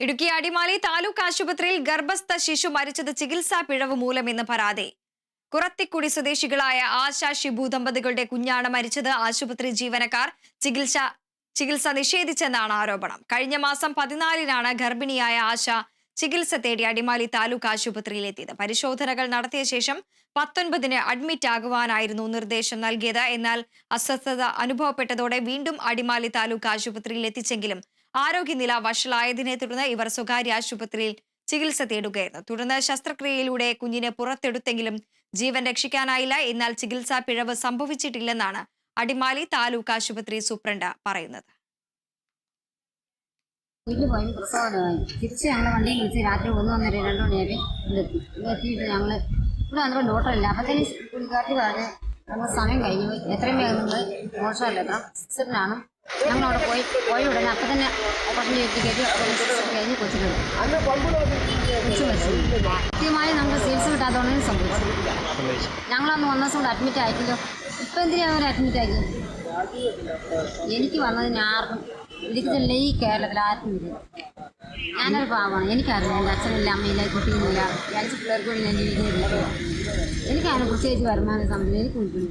ഇടുക്കി അടിമാലി താലൂക്ക് ആശുപത്രിയിൽ ഗർഭസ്ഥ ശിശു മരിച്ചത് ചികിത്സാ പിഴവ് മൂലമെന്ന് പരാതി. കുറത്തിക്കുടി സ്വദേശികളായ ആശ ഷിബു ദമ്പതികളുടെ കുഞ്ഞാണ് മരിച്ചത്. ആശുപത്രി ജീവനക്കാർ ചികിത്സ ചികിത്സ നിഷേധിച്ചെന്നാണ് ആരോപണം. കഴിഞ്ഞ മാസം പതിനാലിനാണ് ഗർഭിണിയായ ആശ ചികിത്സ തേടി അടിമാലി താലൂക്ക് ആശുപത്രിയിലെത്തിയത്. പരിശോധനകൾ നടത്തിയ ശേഷം പത്തൊൻപതിന് അഡ്മിറ്റ് ആകുവാനായിരുന്നു നിർദ്ദേശം നൽകിയത്. എന്നാൽ അസ്വസ്ഥത അനുഭവപ്പെട്ടതോടെ വീണ്ടും അടിമാലി താലൂക്ക് ആശുപത്രിയിൽ എത്തിച്ചെങ്കിലും ആരോഗ്യനില വഷളായതിനെ തുടർന്ന് ഇവർ സ്വകാര്യ ആശുപത്രിയിൽ ചികിത്സ തേടുകയായിരുന്നു. തുടർന്ന് ശസ്ത്രക്രിയയിലൂടെ കുഞ്ഞിനെ പുറത്തെടുത്തെങ്കിലും ജീവൻ രക്ഷിക്കാനായില്ല. എന്നാൽ ചികിത്സാ പിഴവ് സംഭവിച്ചിട്ടില്ലെന്നാണ് അടിമാലി താലൂക്ക് ആശുപത്രി സൂപ്രണ്ട് പറയുന്നത്. വീട്ടിൽ പോയി പ്രസവമായി തിരിച്ച് ഞങ്ങൾ വണ്ടിയിൽ വിളിച്ച് രാത്രി ഒന്ന് ഒന്നര രണ്ട് മണിയായി ഇവിടെ എത്തി. ഇവിടെ എത്തിയിട്ട് ഞങ്ങൾ ഇവിടെ വന്നപ്പോൾ പറഞ്ഞ് നമ്മൾ സമയം കഴിഞ്ഞു. എത്രയും വേഗം നിങ്ങൾ മോശമല്ല. എത്ര സിസ്റ്ററിനാണ്. ഞങ്ങൾ അവിടെ പോയി പോയ ഉടനെ അപ്പം തന്നെ ഓപ്പറേഷൻ ചെയ്തിട്ട് കഴിഞ്ഞ് കൊച്ചിന് കൊച്ചു മരിച്ചു കൃത്യമായി നമുക്ക് ചികിത്സ കിട്ടാത്തതുകൊണ്ടാണ് സംഭവിച്ചു. ഞങ്ങളന്ന് വന്ന ദിവസം കൂടെ അഡ്മിറ്റ് ആയിട്ടില്ലോ. ഇപ്പം എന്തിനാണ് അവർ അഡ്മിറ്റ് ആക്കി എനിക്ക് വന്നതിന് ആർക്കും ഇടുക്കിച്ചല്ലേ ഈ കേരളത്തിൽ ആർക്കും ഇല്ല. ഞാനൊരു പാവമാണ്. എനിക്കറിയാം. എന്റെ അച്ഛനില്ല അമ്മയില്ല കുട്ടിയില്ല ഞാൻ പിള്ളേർക്ക് കൂടി ഞാൻ ജീവിക്കുന്നില്ല എനിക്കതിനെ പ്രത്യേകിച്ച് വരുമാനം സംബന്ധിച്ച് എനിക്ക് കിട്ടുന്നു